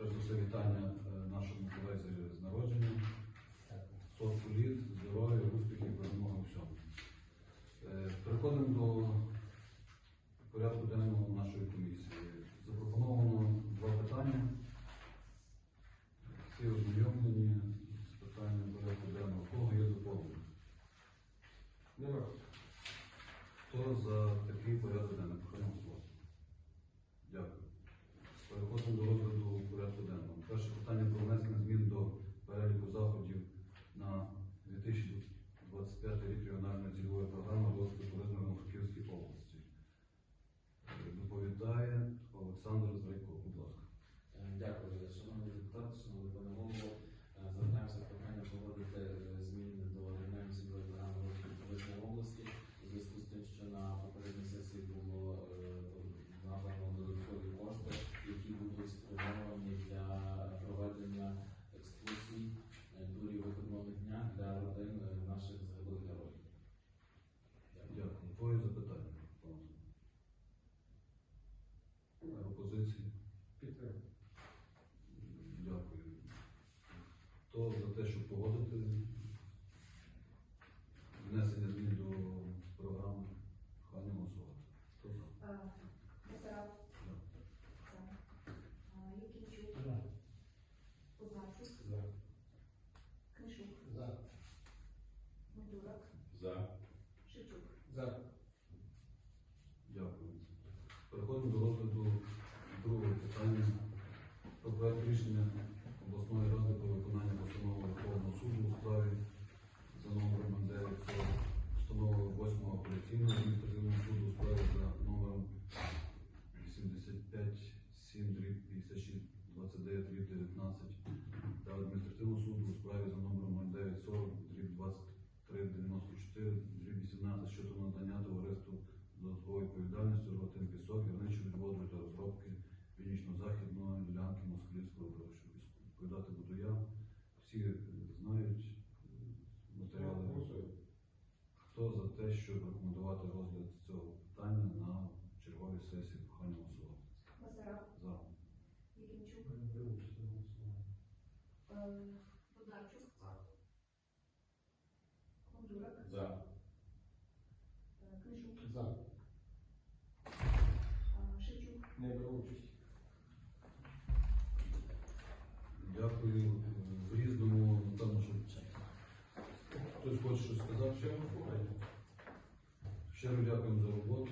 Перш за все вітання е, нашому колезі з народження. Сотку літ, здоров'я, успіхів, перемоги у всьому. Е, переходимо до порядку денного нашої комісії. Запропоновано два питання. Всі ознайомлені з питанням порядку денного. Кого є доповнення? Немає. Хто за такий порядок денний? Проходимо слово. Дякую. Пане голово. Е, Звертаємося з проханням погодити е, зміни до регіональної цільової програми області у зв'язку з тим, що на попередній сесії було е, набрано додаткові кошти, які будуть спрямовані для проведення екскурсій, турів вихідного дня для родин наших загиблих героїв. Дякую. Дякую. Твої запитання. пане? Пропозиції? Підтримую. Дякую. Хто за те, щоб погодити внесення змін до програми? Хай Мосова. Хто за? Басараб, Якимчук, За. За. Книжук, За. Мудурак, За. Шевчук. За. Дякую. Переходимо до розгляду другого питання про проект рішення обласної ради про виконання постанови Верховного суду у справі за номером 9 це постанови 8 апеляційного адміністративного суду у справі за номером 85 7 56 29 19 та адміністративного суду у справі за номером 0940 23 94 18 щодо надання товариству додаткової відповідальності ротин пісок, гірничої відводу та розробки північно-західної ділянки Москвівського прошу. Відповідати буду я. Всі знають е, матеріали. Хто за те, щоб рекомендувати розгляд цього питання на черговій сесії прохання голосувати? Басараб, За. Кузачук, Мудурак, За. Книжук, За. Шевчук. Не беру участь. Дякую. В різному, напевно, що хтось хоче щось сказати. Ще голосування. Щиро дякуємо за роботу.